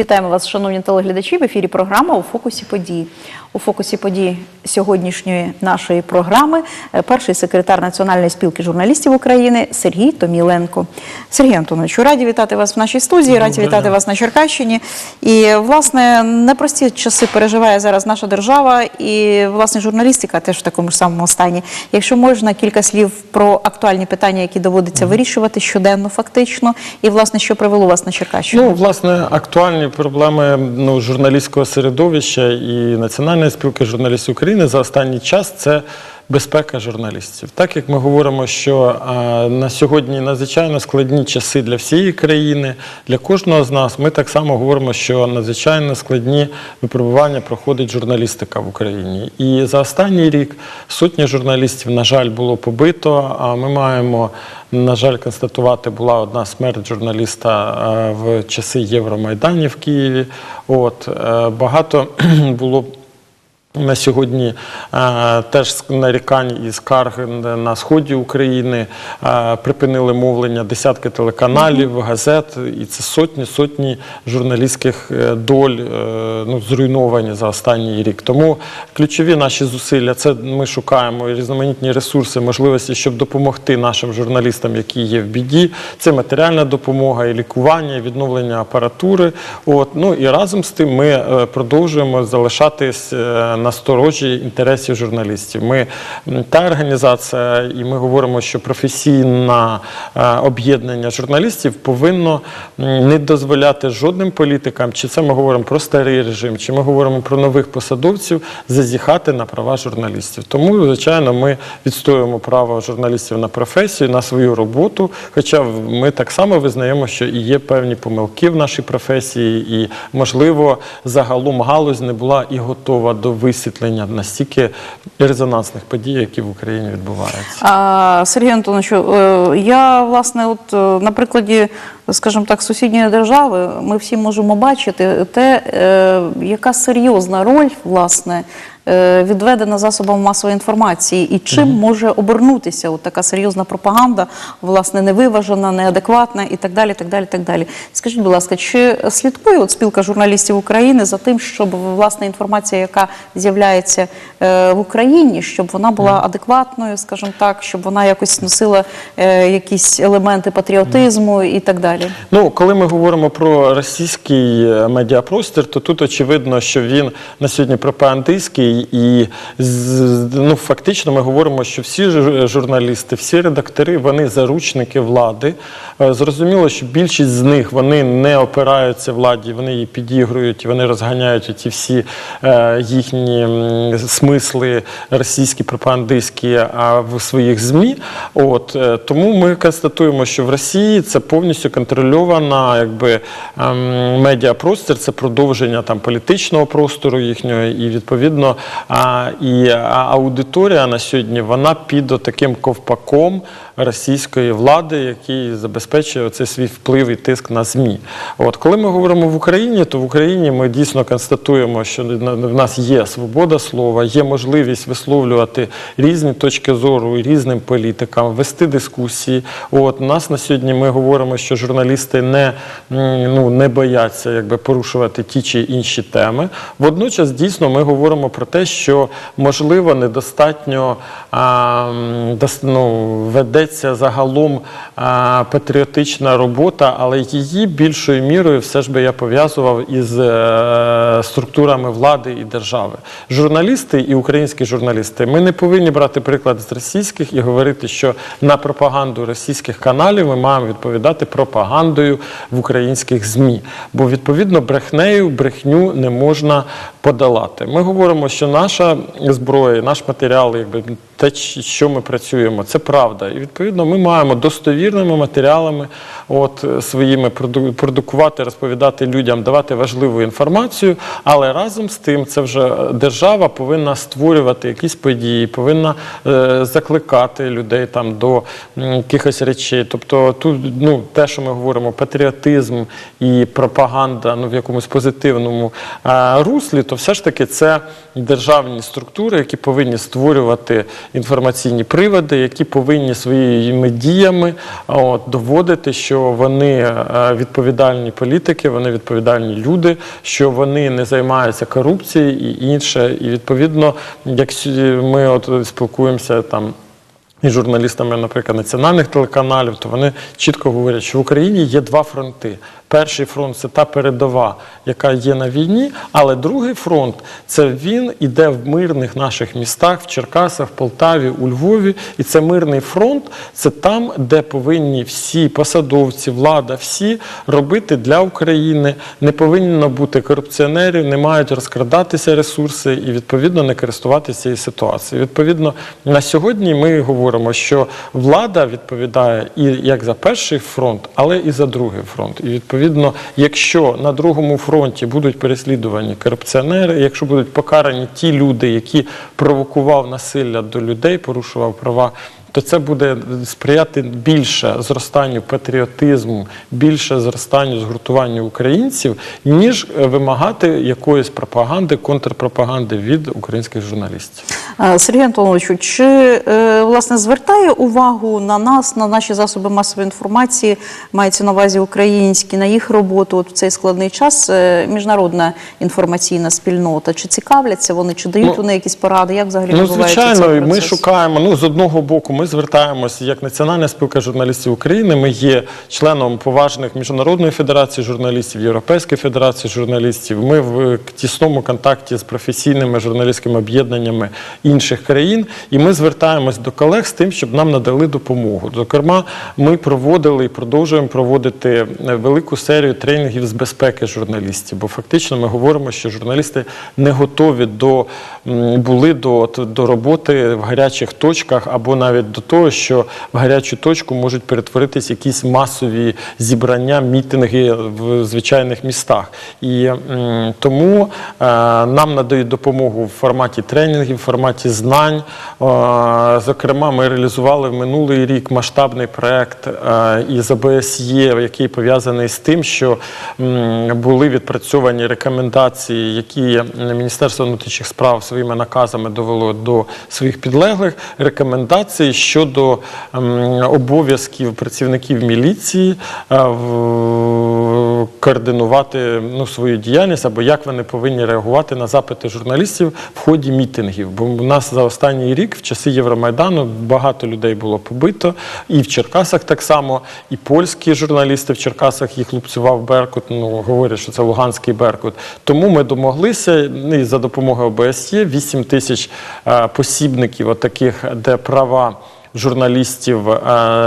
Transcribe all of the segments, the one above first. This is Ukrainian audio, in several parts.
Вітаємо вас, шановні телеглядачі. В ефірі програма у фокусі подій. У фокусі подій сьогоднішньої нашої програми е, перший секретар Національної спілки журналістів України Сергій Томіленко. Сергій Антоновичу, раді вітати вас в нашій студії, раді вітати вас на Черкащині. І власне непрості часи переживає зараз наша держава, і власне журналістика теж в такому ж самому стані. Якщо можна, кілька слів про актуальні питання, які доводиться вирішувати щоденно, фактично, і власне що привело вас на Черкащину. Ну, власне, актуальні проблеми ну, журналістського середовища і Національної спілки журналістів України за останній час це безпека журналістів. Так як ми говоримо, що на сьогодні надзвичайно складні часи для всієї країни, для кожного з нас, ми так само говоримо, що надзвичайно складні випробування проходить журналістика в Україні. І за останній рік сотні журналістів, на жаль, було побито. Ми маємо на жаль, констатувати була одна смерть журналіста в часи Євромайдані в Києві. От е, багато було. На сьогодні е, теж нарікань і скарг на сході України е, припинили мовлення десятки телеканалів, газет, і це сотні сотні журналістських е, доль е, ну, зруйновані за останній рік. Тому ключові наші зусилля це ми шукаємо різноманітні ресурси, можливості, щоб допомогти нашим журналістам, які є в біді. Це матеріальна допомога, і лікування, і відновлення апаратури. От ну і разом з тим ми продовжуємо залишатись на сторожі інтересів журналістів. Ми та організація, і ми говоримо, що професійне об'єднання журналістів повинно не дозволяти жодним політикам, чи це ми говоримо про старий режим, чи ми говоримо про нових посадовців, зазіхати на права журналістів. Тому, звичайно, ми відстоюємо право журналістів на професію, на свою роботу. Хоча ми так само визнаємо, що і є певні помилки в нашій професії, і можливо загалом галузь не була і готова до висвітлення настільки резонансних подій, які в Україні відбуваються. А, Сергій Антоновичу, е, я власне, от е, на прикладі, скажімо так, сусідньої держави, ми всі можемо бачити те, е, яка серйозна роль власне. Е, Відведена засобам масової інформації, і чим може обернутися от така серйозна пропаганда, власне, невиважена, неадекватна і так далі. так далі, так далі. Скажіть, будь ласка, чи слідкує от спілка журналістів України за тим, щоб власне інформація, яка з'являється е, в Україні, щоб вона була адекватною, скажімо так, щоб вона якось носила е, якісь елементи патріотизму і так далі? Ну, коли ми говоримо про російський медіапростір, то тут очевидно, що він на сьогодні пропагандистський, і ну, фактично ми говоримо, що всі жур- журналісти, всі редактори, вони заручники влади. Е, Зрозуміло, що більшість з них вони не опираються владі, вони її підігрують, вони розганяють ті всі е, їхні смисли російські пропагандистські а, в своїх ЗМІ. От е, тому ми констатуємо, що в Росії це повністю контрольована, якби ем, медіапростір, це продовження там політичного простору їхнього, і відповідно і аудиторія на сьогодні вона під таким ковпаком російської влади, який забезпечує цей свій вплив і тиск на ЗМІ. От коли ми говоримо в Україні, то в Україні ми дійсно констатуємо, що в нас є свобода слова, є можливість висловлювати різні точки зору різним політикам, вести дискусії. От нас на сьогодні ми говоримо, що журналісти не, ну, не бояться якби, порушувати ті чи інші теми. Водночас, дійсно, ми говоримо про те, що можливо недостатньо ну, ведеться загалом патріотична робота, але її більшою мірою все ж би я пов'язував із е, структурами влади і держави. Журналісти і українські журналісти, ми не повинні брати приклад з російських і говорити, що на пропаганду російських каналів ми маємо відповідати пропагандою в українських ЗМІ. Бо відповідно брехнею брехню не можна подолати. Ми говоримо, що наша зброя, наш матеріал, якби те, що ми працюємо, це правда. І відповідно ми маємо достовірними матеріалами, от своїми продукувати, розповідати людям, давати важливу інформацію. Але разом з тим, це вже держава повинна створювати якісь події, повинна е, закликати людей там до якихось речей. Тобто, тут ну те, що ми говоримо, патріотизм і пропаганда, ну в якомусь позитивному е, руслі, то все ж таки це державні структури, які повинні створювати інформаційні приводи, які повинні своїми діями от, доводити, що вони е, відповідальні політики, вони відповідальні люди, що вони не займаються корупцією і інше. І відповідно, як ми от спілкуємося там. І журналістами, наприклад, національних телеканалів, то вони чітко говорять, що в Україні є два фронти. Перший фронт це та передова, яка є на війні, але другий фронт це він іде в мирних наших містах, в Черкасах, Полтаві, у Львові. І це мирний фронт, це там, де повинні всі посадовці, влада, всі робити для України. Не повинно бути корупціонерів, не мають розкрадатися ресурси і відповідно не користуватися цією ситуацією. Відповідно, на сьогодні ми говоримо, що влада відповідає і як за перший фронт, але і за другий фронт. І відповідно, якщо на другому фронті будуть переслідувані корупціонери, якщо будуть покарані ті люди, які провокував насилля до людей, порушував права. То це буде сприяти більше зростанню патріотизму, більше зростанню згуртуванню українців, ніж е, вимагати якоїсь пропаганди, контрпропаганди від українських журналістів. Сергій Антоновичу, чи е, власне звертає увагу на нас, на наші засоби масової інформації, мається на увазі українські, на їх роботу от в цей складний час е, міжнародна інформаційна спільнота? Чи цікавляться вони, чи дають Ну, вони якісь поради? Як взагалі Ну, звичайно, цей і ми шукаємо. Ну, з одного боку, ми звертаємося як Національна спілка журналістів України. Ми є членом поважних міжнародної федерації журналістів, Європейської федерації журналістів. Ми в тісному контакті з професійними журналістськими об'єднаннями інших країн, і ми звертаємось до колег з тим, щоб нам надали допомогу. Зокрема, ми проводили і продовжуємо проводити е, велику серію тренінгів з безпеки журналістів. Бо фактично ми говоримо, що журналісти не готові до були до, до роботи в гарячих точках, або навіть до того, що в гарячу точку можуть перетворитись якісь масові зібрання, мітинги в звичайних містах. І тому е, нам надають допомогу в форматі тренінгів, в форматі знань. Е, зокрема, ми реалізували в минулий рік масштабний проект е, із ОБСЄ, який пов'язаний з тим, що були відпрацьовані рекомендації, які Міністерство внутрішніх справ своїми наказами довело до своїх підлеглих. Рекомендації щодо обов'язків працівників міліції е, координувати ну, свою діяльність або як вони повинні реагувати на запити журналістів в ході мітингів. Бо у нас за останній рік, в часи Євромайдану, багато людей було побито, і в Черкасах так само, і польські журналісти в Черкасах їх лупцював Беркут. Ну говорять, що це Луганський Беркут. Тому ми домоглися ну, і за допомогою ОБСЄ 8 тисяч е, посібників, отаких, де права журналістів е,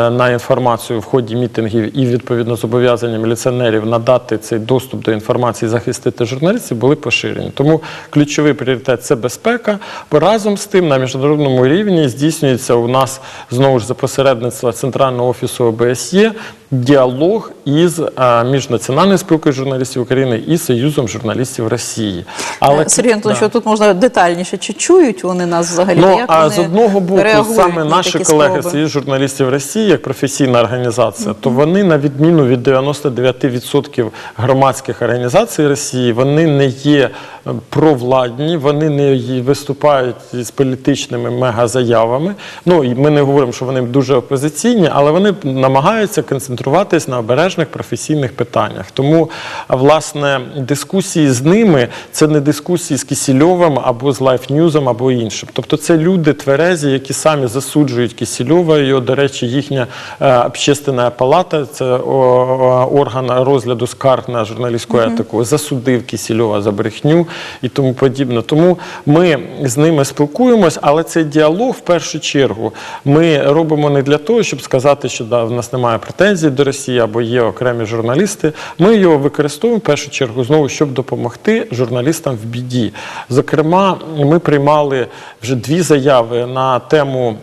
на інформацію в ході мітингів і відповідно зобов'язання міліціонерів надати цей доступ до інформації, захистити журналістів, були поширені. Тому ключовий пріоритет це безпека. Разом з тим на міжнародному рівні здійснюється у нас знову ж за посередництва Центрального офісу ОБСЄ діалог із е, між Національною спілкою журналістів України і Союзом журналістів Росії. Е, Сергій Антонович, Да. тут можна детальніше, чи чують вони нас взагалі? Ну, Як а вони з одного боку, саме наші колеги спроби? Союз журналістів Росії, як професійна організація, то вони, на відміну від 99% громадських організацій Росії, вони не є е, провладні, вони не виступають з політичними мегазаявами. Ну, і ми не говоримо, що вони дуже опозиційні, але вони намагаються концентруватись на обережних професійних питаннях. Тому, власне, дискусії з ними це не дискусії з Кісільовим або з Лайфньюзом, або іншим. Тобто це люди тверезі, які самі засуджують Кісільова. Його, до речі, їхня е, общественна палата, це орган розгляду скарг на журналістську етику, засудив Кісільова за брехню і тому подібне. Тому ми з ними спілкуємось, але цей діалог в першу чергу ми робимо не для того, щоб сказати, що да, в нас немає претензій до Росії або є окремі журналісти. Ми його використовуємо в першу чергу знову, щоб допомогти журналістам в біді. Зокрема, ми приймали вже дві заяви на тему.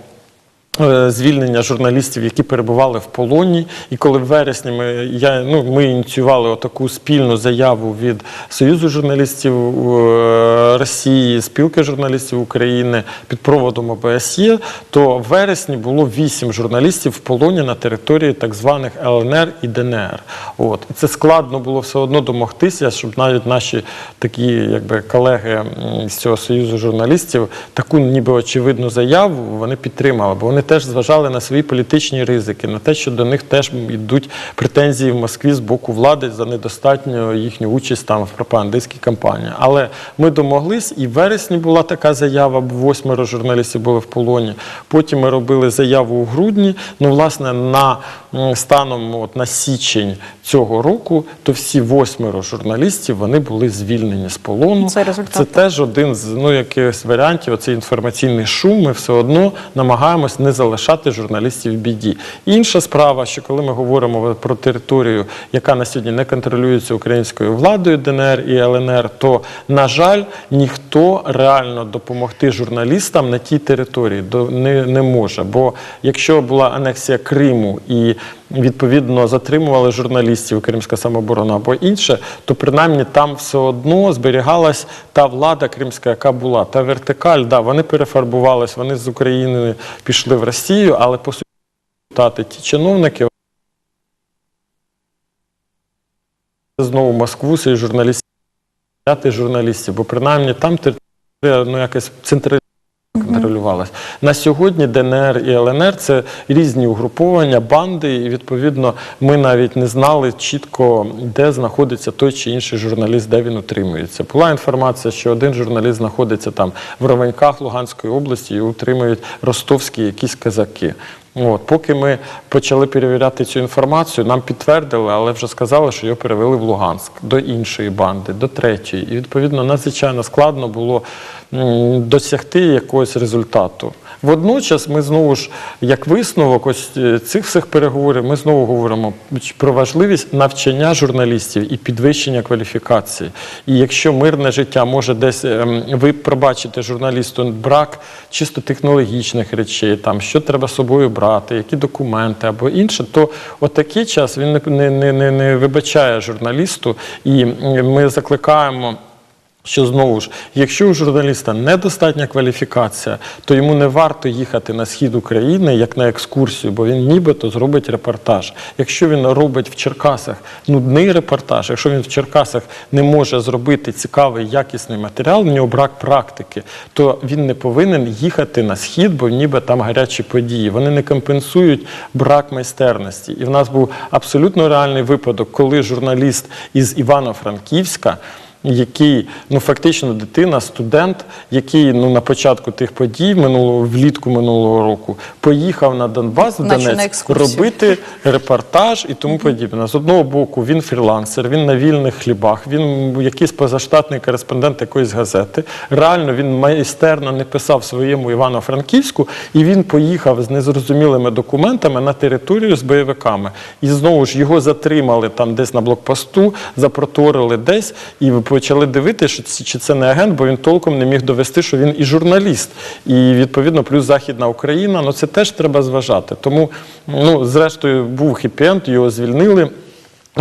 Е, звільнення журналістів, які перебували в полоні. І коли в вересні ми, я, ну, ми ініціювали таку спільну заяву від Союзу журналістів е, Росії, спілки журналістів України під проводом ОБСЄ, то в вересні було вісім журналістів в полоні на території так званих ЛНР і ДНР. От. І це складно було все одно домогтися, щоб навіть наші такі якби, колеги з цього союзу журналістів таку ніби очевидну заяву вони підтримали, бо вони теж зважали на свої політичні ризики, на те, що до них теж йдуть претензії в Москві з боку влади за недостатню їхню участь там в пропагандистській кампанії. Але ми домоглись, і в вересні була така заява, бо восьмеро журналістів були в полоні. Потім ми робили заяву у грудні. Ну, власне, на станом от, на січень цього року, то всі восьмеро журналістів вони були звільнені з полону. Це результат. Це теж один з ну, якихось варіантів. Оцей інформаційний шум. Ми все одно намагаємось не залишати журналістів в біді. Інша справа, що коли ми говоримо про територію, яка на сьогодні не контролюється українською владою ДНР і ЛНР, то на жаль, ніхто реально допомогти журналістам на тій території не, не може. Бо якщо була анексія Криму і відповідно затримували журналістів Кримська самооборона або інше, то принаймні там все одно зберігалась та влада кримська, яка була, та вертикаль. Да, вони перефарбувались, вони з України пішли в Росію, але по суті ті чиновники знову Москву журналістів, журналістів, бо принаймні там територія ну, якась централізована контролювалась. На сьогодні ДНР і ЛНР це різні угруповання, банди, і відповідно ми навіть не знали чітко, де знаходиться той чи інший журналіст, де він утримується. Була інформація, що один журналіст знаходиться там в Ровеньках Луганської області і утримують ростовські якісь казаки. От, поки ми почали перевіряти цю інформацію, нам підтвердили, але вже сказали, що його перевели в Луганськ до іншої банди, до третьої. І відповідно надзвичайно складно було досягти якогось результату. Водночас ми знову ж, як висновок ось е, цих всіх переговорів, ми знову говоримо про важливість навчання журналістів і підвищення кваліфікації. І якщо мирне життя може десь ем, ви пробачите журналісту брак чисто технологічних речей, там що треба з собою брати, які документи або інше, то отакий час він не, не, не, не, не вибачає журналісту, і ми закликаємо. Що знову ж, якщо у журналіста недостатня кваліфікація, то йому не варто їхати на схід України як на екскурсію, бо він нібито зробить репортаж. Якщо він робить в Черкасах нудний репортаж, якщо він в Черкасах не може зробити цікавий якісний матеріал, в нього брак практики, то він не повинен їхати на схід, бо ніби там гарячі події. Вони не компенсують брак майстерності. І в нас був абсолютно реальний випадок, коли журналіст із Івано-Франківська який ну фактично дитина, студент, який ну на початку тих подій минулого влітку минулого року поїхав на Донбас в Наче на робити репортаж і тому подібне. З одного боку, він фрілансер, він на вільних хлібах, він якийсь позаштатний кореспондент якоїсь газети. Реально він майстерно не писав своєму Івано-Франківську, і він поїхав з незрозумілими документами на територію з бойовиками. І знову ж його затримали там десь на блокпосту, запроторили десь і почали дивитися, чи це не агент, бо він толком не міг довести, що він і журналіст. І відповідно, плюс Західна Україна, ну це теж треба зважати. Тому, ну, зрештою, був хіпі-енд, його звільнили.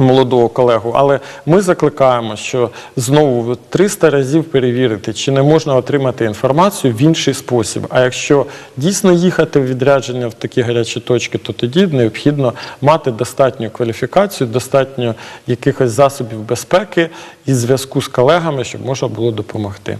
Молодого колегу, але ми закликаємо, що знову 300 разів перевірити, чи не можна отримати інформацію в інший спосіб. А якщо дійсно їхати в відрядження в такі гарячі точки, то тоді необхідно мати достатню кваліфікацію, достатньо якихось засобів безпеки і зв'язку з колегами, щоб можна було допомогти.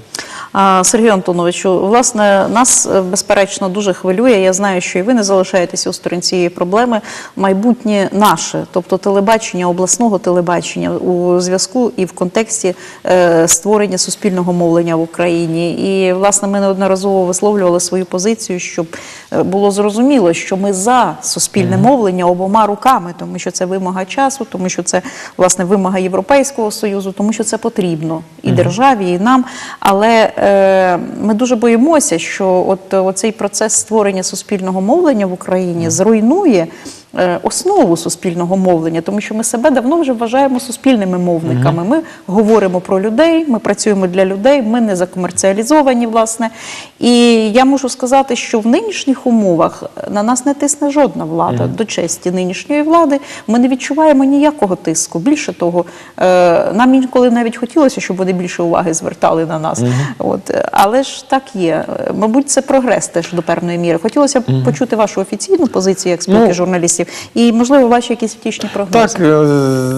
Сергію Антоновичу, власне, нас е, безперечно дуже хвилює. Я знаю, що і ви не залишаєтеся у стороні цієї проблеми. Майбутнє наше, тобто телебачення, обласного телебачення у зв'язку і в контексті е, створення суспільного мовлення в Україні. І власне ми неодноразово висловлювали свою позицію, щоб е, було зрозуміло, що ми за суспільне мовлення обома руками, тому що це вимога часу, тому що це власне вимога Європейського союзу, тому що це потрібно і державі, і нам. Але ми дуже боїмося, що от оцей процес створення суспільного мовлення в Україні зруйнує е, основу суспільного мовлення, тому що ми себе давно вже вважаємо суспільними мовниками. Ми говоримо про людей, ми працюємо для людей, ми не закомерціалізовані, власне. І я можу сказати, що в нинішніх умовах на нас не тисне жодна влада. До честі нинішньої влади ми не відчуваємо ніякого тиску. Більше того, е, нам інколи навіть хотілося, щоб вони більше уваги звертали на нас. От, е, але ж так є. Е, Мабуть, це прогрес теж до певної міри. Хотілося б почути вашу офіційну позицію як спілки Ну, журналістів, і можливо ваші якісь втішні прогнози. Так, е,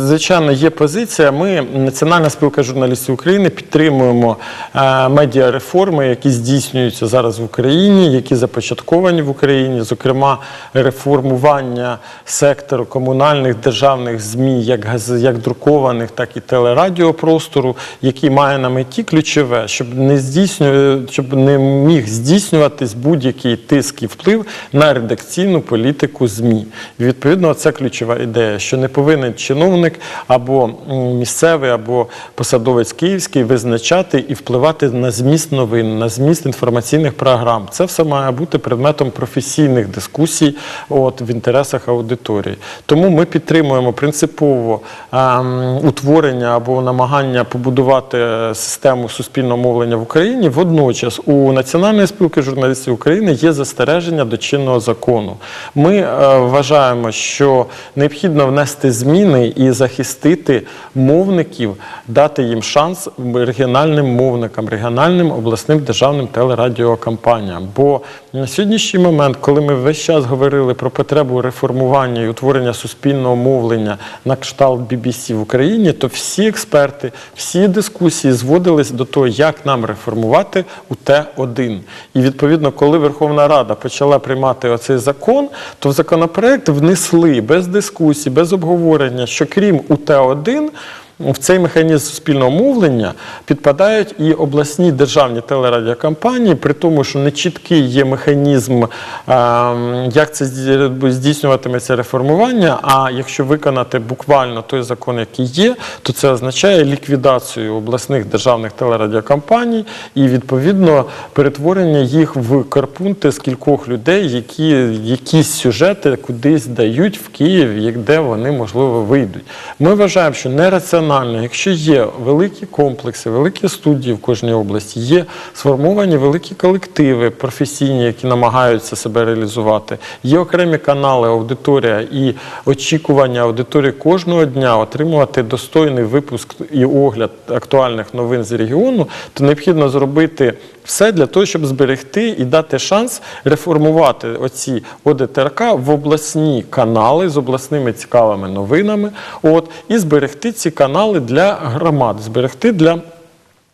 звичайно, є позиція. Ми, Національна спілка журналістів України, підтримуємо е, медіареформи, які здійснюються зараз в Україні, які започатковані в Україні, зокрема, реформування сектору комунальних державних ЗМІ, як, як друкованих, так і телерадіопростору, який має на меті ключове, щоб не здійснює, щоб не міг здійснюватись будь-який тиск і вплив на редакційну політику ЗМІ. Відповідно, це ключова ідея, що не повинен чиновник або місцевий, або посадовець київський визначати і впливати на зміст новин, на зміст інформаційних програм. Це все має бути предметом професійних дискусій от, в інтересах аудиторії. Тому ми підтримуємо принципово ем, утворення або намагання побудувати е, систему суспільного мовлення в Україні. Водночас у Національної спілки журналістів України є застереження до чинного закону. Ми е, вважаємо, що необхідно внести зміни і захистити мовників, дати їм шанс регіональним мовникам, регіональним обласним державним телерадіокомпаніям. Бо на сьогоднішній момент, коли ми весь час говорили про потребу реформування і утворення суспільного мовлення на кшталт BBC в Україні, то всі експерти, всі дискусії зводились до того, як нам реформувати УТ-1. І відповідно, коли Верховна Рада почала приймати оцей закон, то в законопроект внесли без дискусій, без обговорення, що крім УТ-1, в цей механізм суспільного мовлення підпадають і обласні державні телерадіокомпанії, при тому, що не чіткий є механізм, ем, як це здійснюватиметься реформування. А якщо виконати буквально той закон, який є, то це означає ліквідацію обласних державних телерадіокомпаній і відповідно перетворення їх в карпунти з кількох людей, які якісь сюжети кудись дають в Київ, де вони можливо вийдуть. Ми вважаємо, що нераціонально, якщо є великі комплекси, великі студії в кожній області, є сформовані великі колективи професійні, які намагаються себе реалізувати. Є окремі канали, аудиторія і очікування аудиторії кожного дня отримувати достойний випуск і огляд актуальних новин з регіону, то необхідно зробити все для того, щоб зберегти і дати шанс реформувати оці ОДТРК в обласні канали з обласними цікавими новинами. От і зберегти ці канали для громад, зберегти для.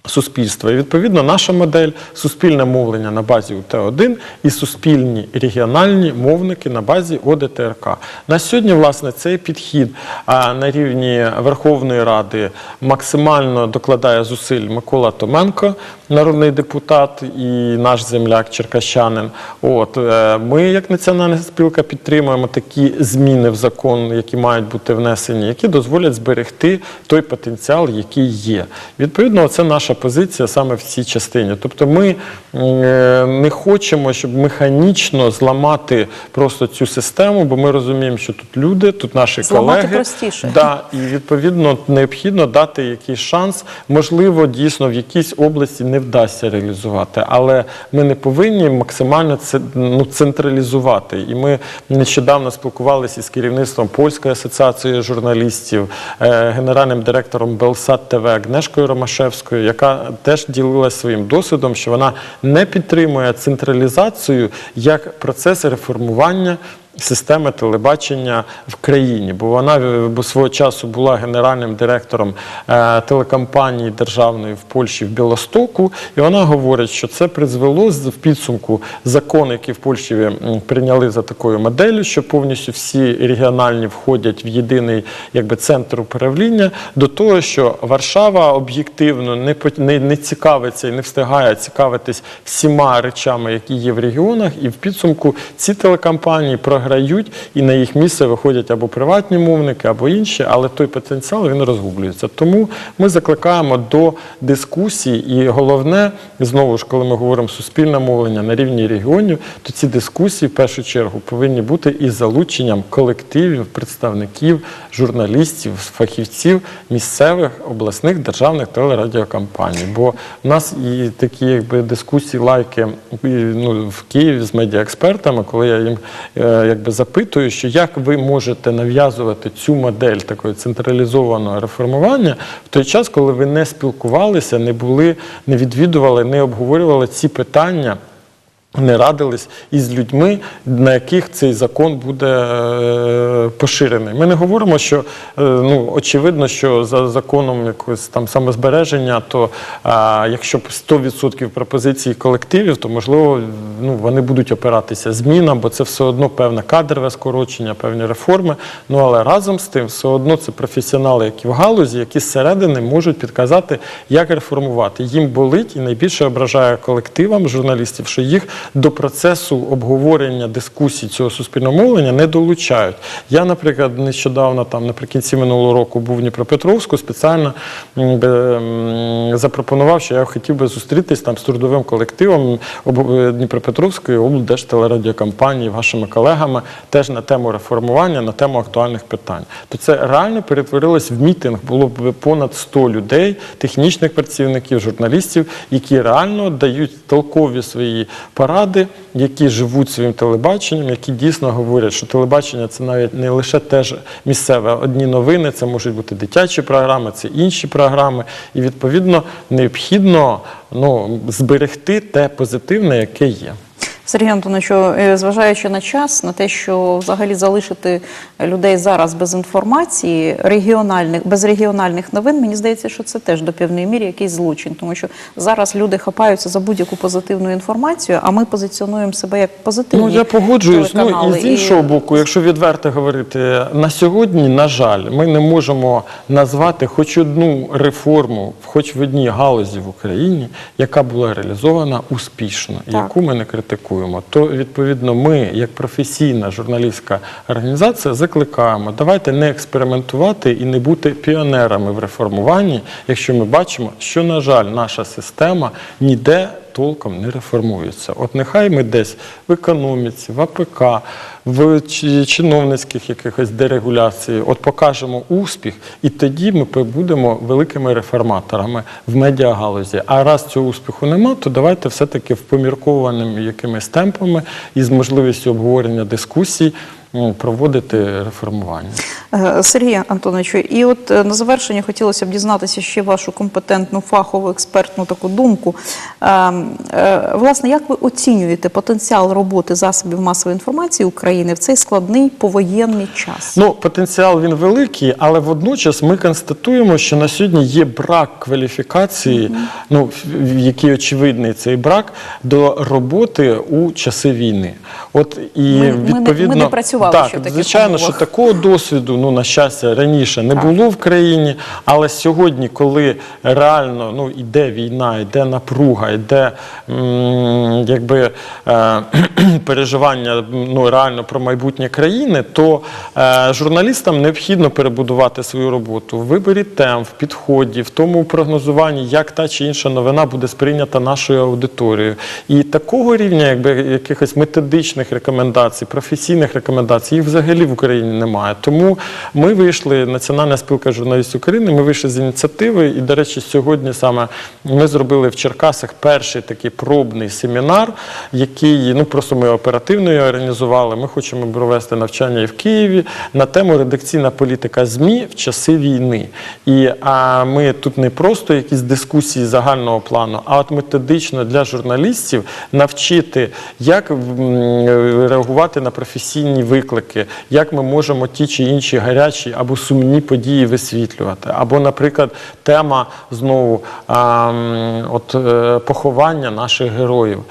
Суспільства. І відповідно наша модель суспільне мовлення на базі УТ1 і суспільні регіональні мовники на базі ОДТРК. На сьогодні, власне, цей підхід на рівні Верховної Ради максимально докладає зусиль Микола Томенко, народний депутат і наш земляк черкащанин. От е, ми, як національна спілка, підтримуємо такі зміни в закон, які мають бути внесені, які дозволять зберегти той потенціал, який є. Відповідно, це наша позиція саме в цій частині. Тобто, ми е, не хочемо, щоб механічно зламати просто цю систему, бо ми розуміємо, що тут люди, тут наші Зламати колеги. простіше. Да, і відповідно необхідно дати якийсь шанс. Можливо, дійсно в якійсь області не вдасться реалізувати, але ми не повинні максимально це ну, централізувати. І ми нещодавно спілкувалися із керівництвом польської асоціації журналістів, е, генеральним директором Белсат ТВ Агнешкою Ромашевською, яка теж ділилася своїм досвідом, що вона не підтримує централізацію як процес реформування системи телебачення в країні, бо вона е, свого часу була генеральним директором е, телекомпанії державної в Польщі в Білостоку, і вона говорить, що це призвело в підсумку закон, який в Польщі прийняли за такою моделлю, що повністю всі регіональні входять в єдиний якби центр управління, до того, що Варшава об'єктивно не, не, не цікавиться і не встигає цікавитись всіма речами, які є в регіонах, і в підсумку ці телекомпанії програють програють, і на їх місце виходять або приватні мовники, або інші, але той потенціал він розгублюється. Тому ми закликаємо до дискусії, і головне, знову ж, коли ми говоримо суспільне мовлення на рівні регіонів, то ці дискусії в першу чергу повинні бути із залученням колективів, представників, журналістів, фахівців місцевих обласних державних телерадіокомпаній. Бо в нас і такі якби дискусії, лайки ну, в Києві з медіаекспертами, коли я їм е, якби запитую, що як ви можете нав'язувати цю модель такої централізованого реформування в той час, коли ви не спілкувалися, не були, не відвідували, не обговорювали ці питання. Не радились із людьми, на яких цей закон буде е, поширений. Ми не говоримо, що е, ну очевидно, що за законом якогось там самозбереження, то е, якщо б 100% пропозицій колективів, то можливо ну вони будуть опиратися змінам, бо це все одно певне кадрове скорочення, певні реформи. Ну але разом з тим, все одно це професіонали, які в галузі, які зсередини можуть підказати, як реформувати. Їм болить і найбільше ображає колективам журналістів, що їх до процесу обговорення дискусій цього суспільного мовлення не долучають. Я, наприклад, нещодавно там наприкінці минулого року був в Дніпропетровську, спеціально запропонував, що я хотів би зустрітись там з трудовим колективом е, Дніпропетровської облдержтелерадіокомпанії, вашими колегами, теж на тему реформування, на тему актуальних питань. То це реально перетворилось в мітинг. Було б понад 100 людей, технічних працівників, журналістів, які реально дають толкові свої поради, які живуть своїм телебаченням, які дійсно говорять, що телебачення це навіть не лише теж місцеве одні новини, це можуть бути дитячі програми, це інші програми. І відповідно необхідно ну, зберегти те позитивне, яке є. Сергій Антоновичу, е, зважаючи на час, на те, що взагалі залишити людей зараз без інформації, регіональних, без регіональних новин, мені здається, що це теж до певної міри якийсь злочин, тому що зараз люди хапаються за будь-яку позитивну інформацію, а ми позиціонуємо себе як позитивні Ну я погоджуюсь. Ну і з іншого боку, якщо відверто говорити, на сьогодні, на жаль, ми не можемо назвати хоч одну реформу, хоч в одній галузі в Україні, яка була реалізована успішно, Так. яку ми не критикуємо. То відповідно, ми, як професійна журналістська організація, закликаємо, давайте не експериментувати і не бути піонерами в реформуванні, якщо ми бачимо, що на жаль, наша система ніде толком не реформується. От нехай ми десь в економіці, в АПК, в чиновницьких якихось дерегуляції, от покажемо успіх, і тоді ми будемо великими реформаторами в медіагалузі. А раз цього успіху нема, то давайте все-таки в поміркованими якимись темпами і з можливістю обговорення дискусій проводити реформування. Е, Сергій Антоновичу, і от е, на завершення хотілося б дізнатися ще вашу компетентну фахову експертну таку думку. Е, е, Власне, як ви оцінюєте потенціал роботи засобів масової інформації України в цей складний повоєнний час? Ну, потенціал він великий, але водночас ми констатуємо, що на сьогодні є брак кваліфікації, ну, в- в- який очевидний цей брак до роботи у часи війни. От і Ми- ми не- ми не працювали так, ще в таких звичайно, умовах. що такого досвіду, ну на щастя, раніше не Так. було в країні. Але сьогодні, коли реально ну іде війна, йде напруга, йде м, якби е, переживання ну реально про майбутнє країни, то е, журналістам необхідно перебудувати свою роботу в виборі тем, в підході, в тому прогнозуванні, як та чи інша новина буде сприйнята нашою аудиторією. І такого рівня, якби якихось методичних рекомендацій, професійних рекомендацій, їх взагалі в Україні немає. Тому ми вийшли, Національна спілка журналістів України, ми вийшли з ініціативи. І, до речі, сьогодні саме ми зробили в Черкасах перший такий пробний семінар, який ну просто ми оперативно його організували. Ми хочемо провести навчання і в Києві на тему редакційна політика ЗМІ в часи війни. І а ми тут не просто якісь дискусії загального плану, а от методично для журналістів навчити, як реагувати на професійні виклики, як ми можемо ті чи інші гарячі або сумні події висвітлювати. Або, наприклад, тема знову от, е, поховання наших героїв.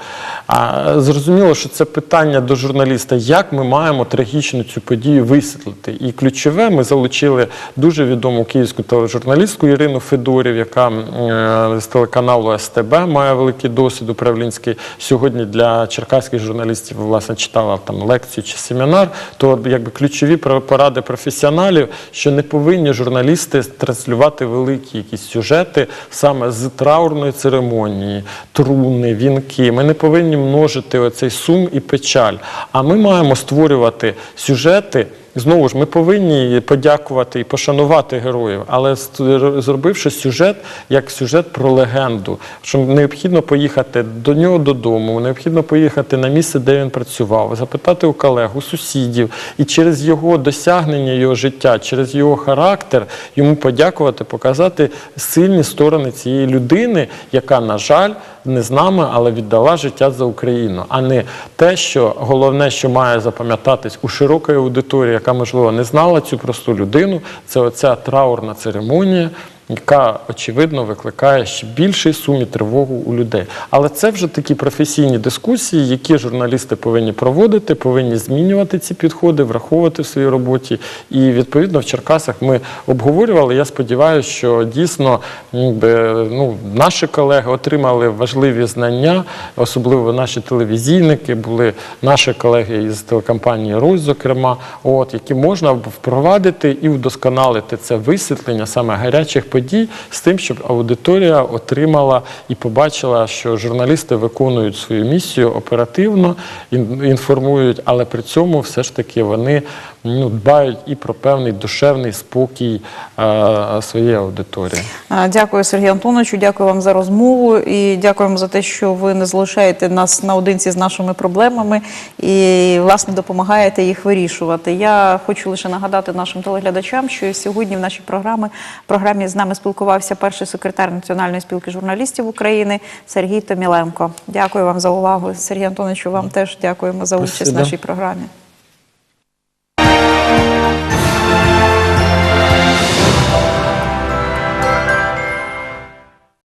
А, зрозуміло, що це питання до журналіста, як ми маємо трагічну цю подію висвітлити. І ключове, ми залучили дуже відому київську тележурналістку Ірину Федорів, яка е, з телеканалу СТБ має великий досвід управлінський. Сьогодні для черкаських журналістів власне читала там лекцію чи семінар. То якби ключові поради професіоналів, що не повинні журналісти транслювати великі якісь сюжети саме з траурної церемонії, труни, вінки. Ми не повинні множити оцей сум і печаль. А ми маємо створювати сюжети. Знову ж ми повинні подякувати і пошанувати героїв, але зробивши сюжет як сюжет про легенду, що необхідно поїхати до нього додому, необхідно поїхати на місце, де він працював, запитати у колег, у сусідів, і через його досягнення його життя, через його характер йому подякувати, показати сильні сторони цієї людини, яка, на жаль, не з нами, але віддала життя за Україну, а не те, що головне, що має запам'ятатись у широкої аудиторії, яка можливо не знала цю просту людину, це оця траурна церемонія. Яка очевидно викликає ще більший сум і тривогу у людей, але це вже такі професійні дискусії, які журналісти повинні проводити, повинні змінювати ці підходи, враховувати в своїй роботі. І відповідно в Черкасах ми обговорювали. Я сподіваюся, що дійсно якби, ну, наші колеги отримали важливі знання, особливо наші телевізійники, були наші колеги із телекомпанії Рось, зокрема, от, які можна впровадити і вдосконалити це висвітлення саме гарячих подій з тим, щоб аудиторія отримала і побачила, що журналісти виконують свою місію оперативно, ін- інформують, але при цьому все ж таки вони ну, дбають і про певний душевний спокій е, своєї аудиторії. Дякую, Сергію Антоновичу, дякую вам за розмову і дякуємо за те, що ви не залишаєте нас наодинці з нашими проблемами і, власне, допомагаєте їх вирішувати. Я хочу лише нагадати нашим телеглядачам, що сьогодні в нашій програмі, програмі з нами спілкувався перший секретар Національної спілки журналістів України Сергій Томіленко. Дякую вам за увагу. Сергій Антоновичу, вам теж дякуємо за участь в нашій програмі.